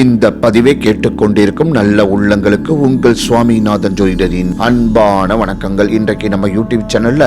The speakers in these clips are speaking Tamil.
இந்த பதிவை கேட்டுக்கொண்டிருக்கும் நல்ல உள்ளங்களுக்கு உங்கள் சுவாமிநாதன் ஜோதிடரின் அன்பான வணக்கங்கள். இன்றைக்கு நம்ம யூடியூப் சேனல்ல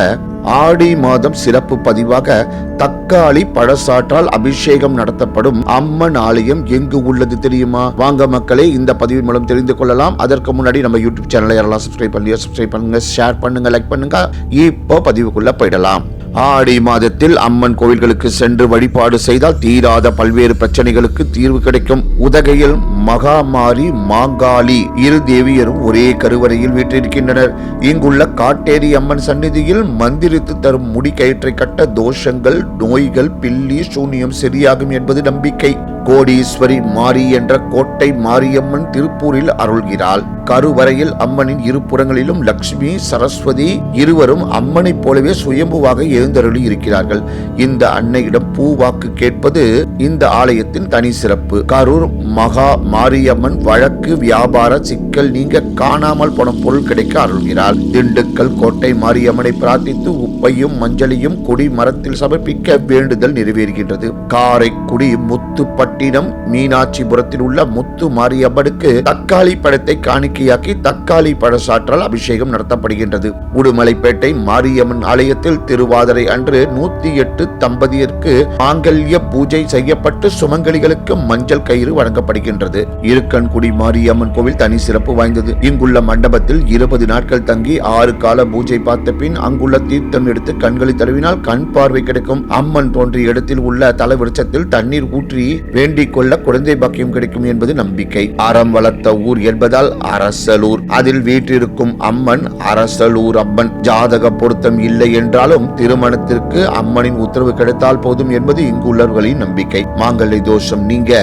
ஆடி மாதம் சிறப்பு பதிவாக தக்காளி பழசாற்றால் அபிஷேகம் நடத்தப்படும் அம்மன் ஆலயம் எங்கு உள்ளது தெரியுமா? வாங்க மக்களே இந்த பதிவு மூலம் தெரிந்து கொள்ளலாம். அதற்கு முன்னாடி நம்ம யூடியூப் சேனலை யாரெல்லாம் சப்ஸ்கிரைப் பண்ணலையோ சப்ஸ்கிரைப் பண்ணுங்க ஷேர் பண்ணுங்க லைக் பண்ணுங்க. இப்போ பதிவுக்குள்ள போயிடலாம். ஆடி மாதத்தில் அம்மன் கோவில்களுக்கு சென்று வழிபாடு செய்தால் தீராத பல்வேறு பிரச்சனைகளுக்கு தீர்வு கிடைக்கும். உதகையில் மகாமாரி மாங்காளி இரு தேவியரும் ஒரே கருவறையில் வீற்றிருக்கின்றனர். இங்குள்ள காட்டேரி அம்மன் சந்நிதியில் மந்திரித்து தரும் முடி கயிற்றை கட்ட தோஷங்கள் நோய்கள் பில்லி சூன்யம் சரியாகும் என்பது நம்பிக்கை. கோடீஸ்வரி மாரி என்ற கோட்டை மாரியம்மன் திருப்பூரில் அருள்கிறாள். கருவறையில் அம்மனின் இரு புறங்களிலும் லக்ஷ்மி சரஸ்வதி இருவரும் அம்மனைப் போலவே சுயம்புவாக எழுந்தருளி இருக்கிறார்கள். இந்த அன்னையிடம் பூவாக்கு கேட்பது இந்த ஆலயத்தின் தனி சிறப்பு. கரூர் மகா மாரியம்மன் வழக்கு வியாபார சிக்கல் நீங்க காணாமல் போன பொருள் கிடைக்க அருள்கிறார் திண்டுக்கல் கோட்டை மாரியம்மனை பிரார்த்தித்து உப்பையும் மஞ்சளையும் கொடி மரத்தில் சமர்ப்பிக்க வேண்டுதல் நிறைவேறுகின்றது. காரைக்குடி முத்துப்பட்டினம் மீனாட்சிபுரத்தில் உள்ள முத்து மாரியம்மனுக்கு தக்காளி படத்தை காணி காணிக்கையாக்கி தக்காளி பழசாற்றால் அபிஷேகம் நடத்தப்படுகின்றது. உடுமலைப்பேட்டை மாரியம்மன் ஆலயத்தில் திருவாதிரை அன்று நூத்தி எட்டு தம்பதியருக்கு மாங்கல்ய பூஜை செய்யப்பட்டு சுமங்கலிகளுக்கு மஞ்சள் கயிறு வழங்கப்படுகின்றது. இருக்கன்குடி மாரியம்மன் கோவில் தனி சிறப்பு வாய்ந்தது. இங்குள்ள மண்டபத்தில் இருபது நாட்கள் தங்கி ஆறு கால பூஜை பார்த்த பின் அங்குள்ள தீர்த்தம் எடுத்து கண்களை தழுவினால் கண் பார்வை கிடைக்கும். அம்மன் தோன்றிய இடத்தில் உள்ள தலவிருச்சத்தில் தண்ணீர் ஊற்றி வேண்டிக் கொள்ள குழந்தை பாக்கியம் கிடைக்கும் என்பது நம்பிக்கை. அறம் வளர்த்த ஊர் என்பதால் அரசலூர். அதில் வீற்றிருக்கும் அம்மன் அரசலூர் அம்மன். ஜாதக பொருத்தம் இல்லை என்றாலும் திருமணத்திற்கு அம்மனின் உத்தரவு கிடைத்தால் போதும் என்பது இங்குள்ளவர்களின் நம்பிக்கை. மாங்கல்ய தோஷம் நீங்க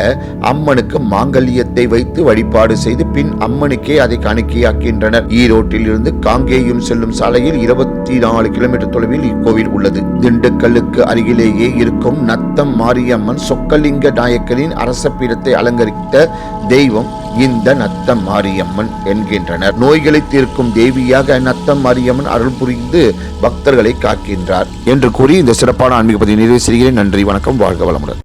அம்மனுக்கு மாங்கல்யத்தை வைத்து வழிபாடு செய்து பின் அம்மனுக்கே அதை காணிக்கையாக்கின்றனர். ஈரோட்டில் இருந்து காங்கேயம் செல்லும் சாலையில் இருபத்தி நாலு கிலோமீட்டர் தொலைவில் இக்கோவில் உள்ளது. திண்டுக்கல்லுக்கு அருகிலேயே இருக்கும் நத்தம் மாரியம்மன் சொக்கலிங்க நாயக்கரின் அரச பீடத்தை அலங்கரித்த தெய்வம் இந்த நத்தம் மாரியம்மன் என்கின்றனர். நோய்களை தீர்க்கும் தேவியாக நத்தம் மாரியம்மன் அருள் புரிந்து பக்தர்களை காக்கின்றார். என்று கூறி இந்த சிறப்பான ஆன்மீக பதிவு நிறைவு செய்கிறேன். நன்றி வணக்கம் வாழ்க வளமுடன்.